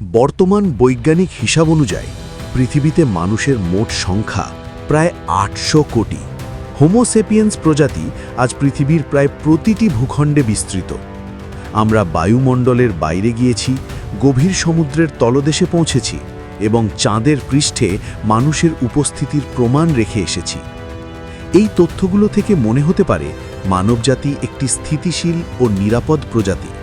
বর্তমান বৈজ্ঞানিক হিসাব অনুযায়ী পৃথিবীতে মানুষের মোট সংখ্যা প্রায় আটশো কোটি। হোমোসেপিয়েন্স প্রজাতি আজ পৃথিবীর প্রায় প্রতিটি ভূখণ্ডে বিস্তৃত। আমরা বায়ুমণ্ডলের বাইরে গিয়েছি, গভীর সমুদ্রের তলদেশে পৌঁছেছি এবং চাঁদের পৃষ্ঠে মানুষের উপস্থিতির প্রমাণ রেখে এসেছি। এই তথ্যগুলো থেকে মনে হতে পারে মানবজাতি একটি স্থিতিশীল ও নিরাপদ প্রজাতি।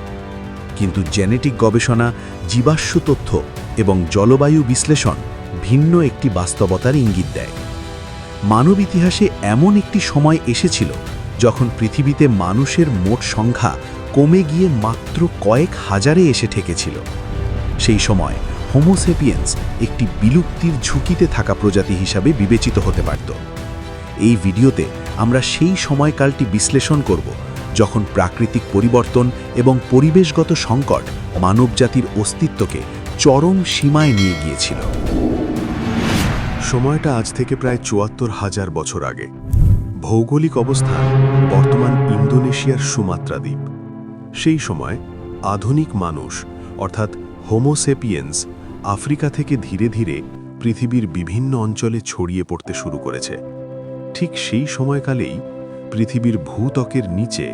কিন্তু জেনেটিক গবেষণা, জীবাশ্ম তথ্য এবং জলবায়ু বিশ্লেষণ ভিন্ন একটি বাস্তবতার ইঙ্গিত দেয়। মানব ইতিহাসে এমন একটি সময় এসেছিল যখন পৃথিবীতে মানুষের মোট সংখ্যা কমে গিয়ে মাত্র কয়েক হাজারে এসে ঠেকেছিল। সেই সময় হোমোসেপিয়েন্স একটি বিলুপ্তির ঝুঁকিতে থাকা প্রজাতি হিসাবে বিবেচিত হতে পারত। এই ভিডিওতে আমরা সেই সময়কালটি বিশ্লেষণ করব যখন প্রাকৃতিক পরিবর্তন এবং পরিবেশগত সংকট মানবজাতির অস্তিত্বকে চরম সীমায় নিয়ে গিয়েছিল। সময়টা আজ থেকে প্রায় চুয়াত্তর হাজার বছর আগে। ভৌগোলিক অবস্থান বর্তমান ইন্দোনেশিয়ার সুমাত্রা দ্বীপ। সেই সময় আধুনিক মানুষ, অর্থাৎ হোমোসেপিয়েন্স আফ্রিকা থেকে ধীরে ধীরে পৃথিবীর বিভিন্ন অঞ্চলে ছড়িয়ে পড়তে শুরু করেছে। ঠিক সেই সময়কালেই পৃথিবীর ভূত্বকের নিচে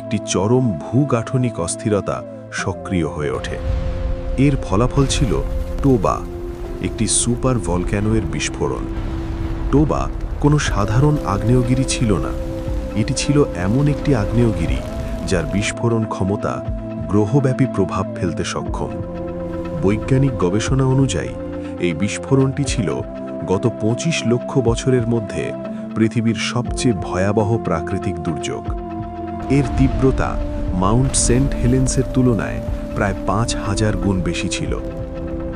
একটি চরম ভূগাঠনিক অস্থিরতা সক্রিয় হয়ে ওঠে। এর ফলাফল ছিল টোবা, একটি সুপার ভলক্যানোয়ের বিস্ফোরণ। টোবা কোনো সাধারণ আগ্নেয়গিরি ছিল না। এটি ছিল এমন একটি আগ্নেয়গিরি যার বিস্ফোরণ ক্ষমতা গ্রহব্যাপী প্রভাব ফেলতে সক্ষম। বৈজ্ঞানিক গবেষণা অনুযায়ী, এই বিস্ফোরণটি ছিল গত ২৫ লক্ষ বছরের মধ্যে পৃথিবীর সবচেয়ে ভয়াবহ প্রাকৃতিক দুর্যোগ। এর তীব্রতা মাউন্ট সেন্ট হেলেন্সের তুলনায় প্রায় পাঁচ হাজার গুণ বেশি ছিল।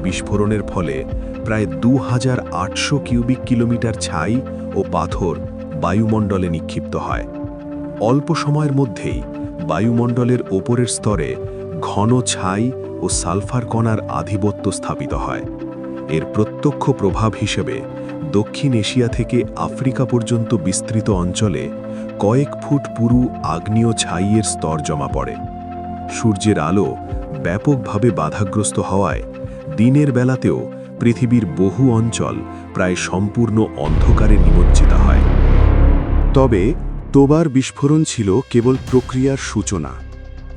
বিস্ফোরণের ফলে প্রায় দু হাজার আটশো কিউবিক কিলোমিটার ছাই ও পাথর বায়ুমণ্ডলে নিক্ষিপ্ত হয়। অল্প সময়ের মধ্যেই বায়ুমণ্ডলের ওপরের স্তরে ঘন ছাই ও সালফার কণার আধিপত্য স্থাপিত হয়। এর প্রত্যক্ষ প্রভাব হিসেবে দক্ষিণ এশিয়া থেকে আফ্রিকা পর্যন্ত বিস্তৃত অঞ্চলে কয়েক ফুট পুরু আগ্নেয় ছাইয়ের স্তর জমা পড়ে। সূর্যের আলো ব্যাপকভাবে বাধাগ্রস্ত হওয়ায় দিনের বেলাতেও পৃথিবীর বহু অঞ্চল প্রায় সম্পূর্ণ অন্ধকারে নিমজ্জিত হয়। তবে তোবার বিস্ফোরণ ছিল কেবল প্রক্রিয়ার সূচনা।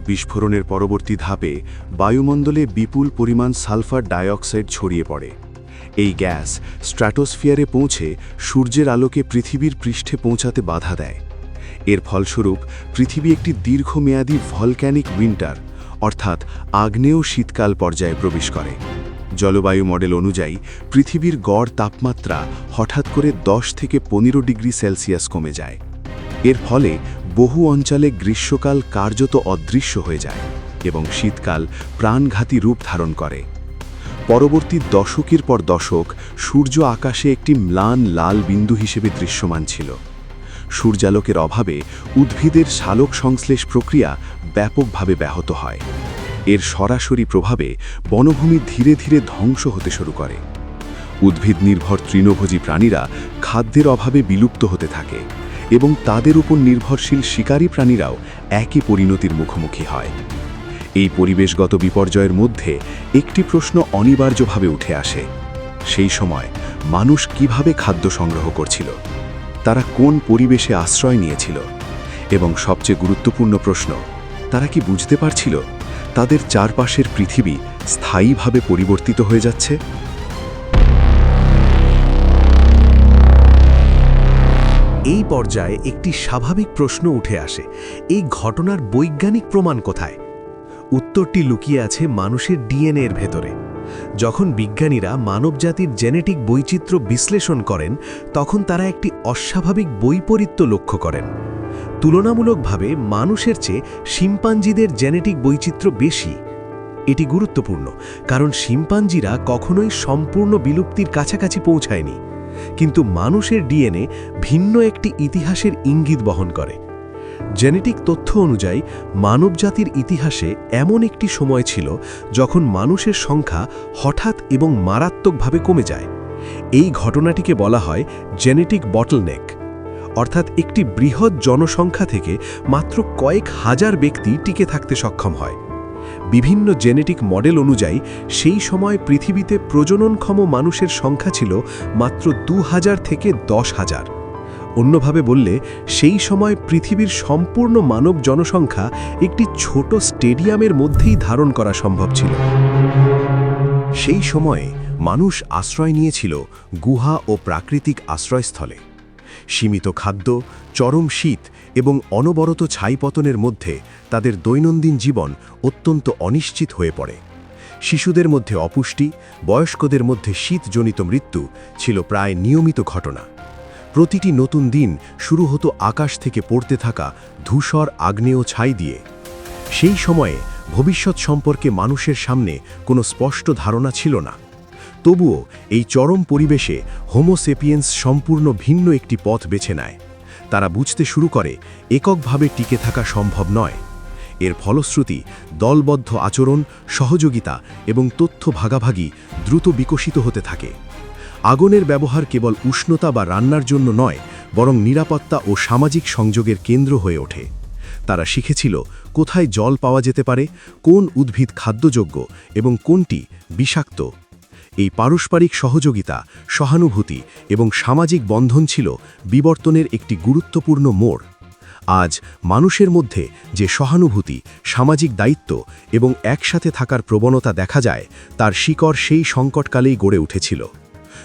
বিস্ফোরণের পরবর্তী ধাপে বায়ুমণ্ডলে বিপুল পরিমাণ সালফার ডাইঅক্সাইড ছড়িয়ে পড়ে। এই গ্যাস স্ট্র্যাটোস্ফিয়ারে পৌঁছে সূর্যের আলোকে পৃথিবীর পৃষ্ঠে পৌঁছাতে বাধা দেয়। এর ফলস্বরূপ, পৃথিবী একটি দীর্ঘমেয়াদী ভলক্যানিক উইন্টার, অর্থাৎ আগ্নেয় শীতকাল পর্যায়ে প্রবেশ করে। জলবায়ু মডেল অনুযায়ী, পৃথিবীর গড় তাপমাত্রা হঠাৎ করে 10 থেকে পনেরো ডিগ্রি সেলসিয়াস কমে যায়। এর ফলে বহু অঞ্চলে গ্রীষ্মকাল কার্যত অদৃশ্য হয়ে যায় এবং শীতকাল প্রাণঘাতী রূপ ধারণ করে। পরবর্তী দশকের পর দশক সূর্য আকাশে একটি ম্লান লাল বিন্দু হিসেবে দৃশ্যমান ছিল। সূর্যালোকের অভাবে উদ্ভিদের শালক সংশ্লেষ প্রক্রিয়া ব্যাপকভাবে ব্যাহত হয়। এর সরাসরি প্রভাবে বনভূমি ধীরে ধীরে ধ্বংস হতে শুরু করে। উদ্ভিদ নির্ভর তৃণভোজী প্রাণীরা খাদ্যের অভাবে বিলুপ্ত হতে থাকে এবং তাদের উপর নির্ভরশীল শিকারী প্রাণীরাও একই পরিণতির মুখোমুখি হয়। এই পরিবেশগত বিপর্যয়ের মধ্যে একটি প্রশ্ন অনিবার্যভাবে উঠে আসে। সেই সময় মানুষ কীভাবে খাদ্য সংগ্রহ করছিল? তারা কোন পরিবেশে আশ্রয় নিয়েছিল? এবং সবচেয়ে গুরুত্বপূর্ণ প্রশ্ন, তারা কি বুঝতে পারছিল তাদের চারপাশের পৃথিবী স্থায়ীভাবে পরিবর্তিত হয়ে যাচ্ছে? এই পর্যায়ে একটি স্বাভাবিক প্রশ্ন উঠে আসে, এই ঘটনার বৈজ্ঞানিক প্রমাণ কোথায়? উত্তরটি লুকিয়ে আছে মানুষের ডিএনএ এর ভেতরে। যখন বিজ্ঞানীরা মানবজাতির জেনেটিক বৈচিত্র্য বিশ্লেষণ করেন, তখন তারা একটি অস্বাভাবিক বৈপরীত্য লক্ষ্য করেন। তুলনামূলকভাবে মানুষের চেয়ে শিম্পাঞ্জিদের জেনেটিক বৈচিত্র্য বেশি। এটি গুরুত্বপূর্ণ, কারণ শিম্পাঞ্জিরা কখনোই সম্পূর্ণ বিলুপ্তির কাছাকাছি পৌঁছায়নি। কিন্তু মানুষের ডিএনএ ভিন্ন একটি ইতিহাসের ইঙ্গিত বহন করে। জেনেটিক তথ্য অনুযায়ী, মানবজাতির ইতিহাসে এমন একটি সময় ছিল যখন মানুষের সংখ্যা হঠাৎ এবং মারাত্মকভাবে কমে যায়। এই ঘটনাটিকে বলা হয় জেনেটিক বটলনেক, অর্থাৎ একটি বৃহৎ জনসংখ্যা থেকে মাত্র কয়েক হাজার ব্যক্তি টিকে থাকতে সক্ষম হয়। বিভিন্ন জেনেটিক মডেল অনুযায়ী, সেই সময় পৃথিবীতে প্রজননক্ষম মানুষের সংখ্যা ছিল মাত্র দু হাজার থেকে দশ হাজার। অন্যভাবে বললে, সেই সময় পৃথিবীর সম্পূর্ণ মানব জনসংখ্যা একটি ছোট স্টেডিয়ামের মধ্যেই ধারণ করা সম্ভব ছিল। সেই সময়ে মানুষ আশ্রয় নিয়েছিল গুহা ও প্রাকৃতিক আশ্রয়স্থলে। সীমিত খাদ্য, চরম শীত এবং অনবরত ছাইপতনের মধ্যে তাদের দৈনন্দিন জীবন অত্যন্ত অনিশ্চিত হয়ে পড়ে। শিশুদের মধ্যে অপুষ্টি, বয়স্কদের মধ্যে শীতজনিত মৃত্যু ছিল প্রায় নিয়মিত ঘটনা। প্রতিটি নতুন দিন শুরু হতো আকাশ থেকে পড়তে থাকা ধূসর আগ্নেয় ছাই দিয়ে। সেই সময়ে ভবিষ্যৎ সম্পর্কে মানুষের সামনে কোনো স্পষ্ট ধারণা ছিল না। তবুও এই চরম পরিবেশে হোমোসেপিয়েন্স সম্পূর্ণ ভিন্ন একটি পথ বেছে নেয়। তারা বুঝতে শুরু করে, এককভাবে টিকে থাকা সম্ভব নয়। এর ফলশ্রুতি দলবদ্ধ আচরণ, সহযোগিতা এবং তথ্য ভাগাভাগি দ্রুত বিকশিত হতে থাকে। আগুনের ব্যবহার কেবল উষ্ণতা বা রান্নার জন্য নয়, বরং নিরাপত্তা ও সামাজিক সংযোগের কেন্দ্র হয়ে ওঠে। তারা শিখেছিল কোথায় জল পাওয়া যেতে পারে, কোন উদ্ভিদ খাদ্যযোগ্য এবং কোনটি বিষাক্ত। এই পারস্পরিক সহযোগিতা, সহানুভূতি এবং সামাজিক বন্ধন ছিল বিবর্তনের একটি গুরুত্বপূর্ণ মোড়। আজ মানুষের মধ্যে যে সহানুভূতি, সামাজিক দায়িত্ব এবং একসাথে থাকার প্রবণতা দেখা যায়, তার শিকড় সেই সংকটকালেই গড়ে উঠেছিল।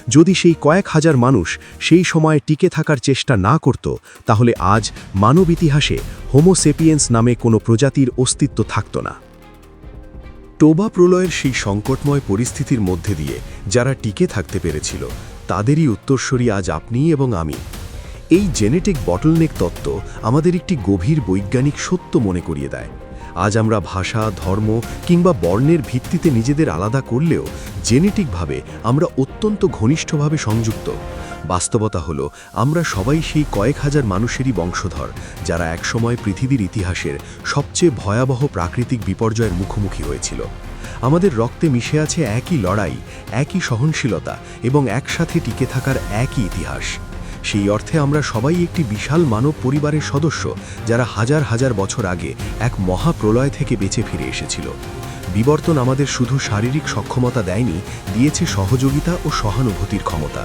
যদি সেই কয়েক হাজার মানুষ সেই সময়ে টিকে থাকার চেষ্টা না করত, তাহলে আজ মানব ইতিহাসে হোমোসেপিয়েন্স নামে কোনো প্রজাতির অস্তিত্ব থাকত না। টোবা প্রলয়ের সেই সংকটময় পরিস্থিতির মধ্যে দিয়ে যারা টিকে থাকতে পেরেছিল, তাদেরই উত্তরস্বরী আজ আপনি এবং আমি। এই জেনেটিক বটলনেক তত্ত্ব আমাদের একটি গভীর বৈজ্ঞানিক সত্য মনে করিয়ে দেয়। আজ আমরা ভাষা, ধর্ম কিংবা বর্ণের ভিত্তিতে নিজেদের আলাদা করলেও জেনেটিকভাবে আমরা অত্যন্ত ঘনিষ্ঠভাবে সংযুক্ত। বাস্তবতা হলো, আমরা সবাই সেই কয়েক হাজার মানুষেরই বংশধর, যারা একসময় পৃথিবীর ইতিহাসের সবচেয়ে ভয়াবহ প্রাকৃতিক বিপর্যয়ের মুখোমুখি হয়েছিল। আমাদের রক্তে মিশে আছে একই লড়াই, একই সহনশীলতা এবং একসাথে টিকে থাকার একই ইতিহাস। সেই অর্থে আমরা সবাই একটি বিশাল মানব পরিবারের সদস্য, যারা হাজার হাজার বছর আগে এক মহাপ্রলয় থেকে বেঁচে ফিরে এসেছিল। বিবর্তন আমাদের শুধু শারীরিক সক্ষমতা দেয়নি, দিয়েছে সহযোগিতা ও সহানুভূতির ক্ষমতা।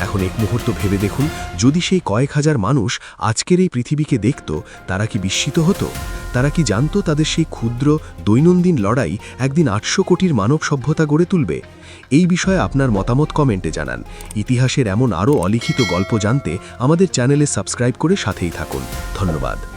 এখন এক মুহূর্ত ভেবে দেখুন, যদি সেই কয়েক হাজার মানুষ আজকের এই পৃথিবীকে দেখত, তারা কি বিস্মিত হতো? তারা কি জানত তাদের সেই ক্ষুদ্র, দৈনন্দিন লড়াই একদিন আটশো কোটির মানব সভ্যতা গড়ে তুলবে? এই বিষয়ে আপনার মতামত কমেন্টে জানান। ইতিহাসের এমন আরও অলিখিত গল্প জানতে আমাদের চ্যানেলে সাবস্ক্রাইব করে সাথেই থাকুন। ধন্যবাদ।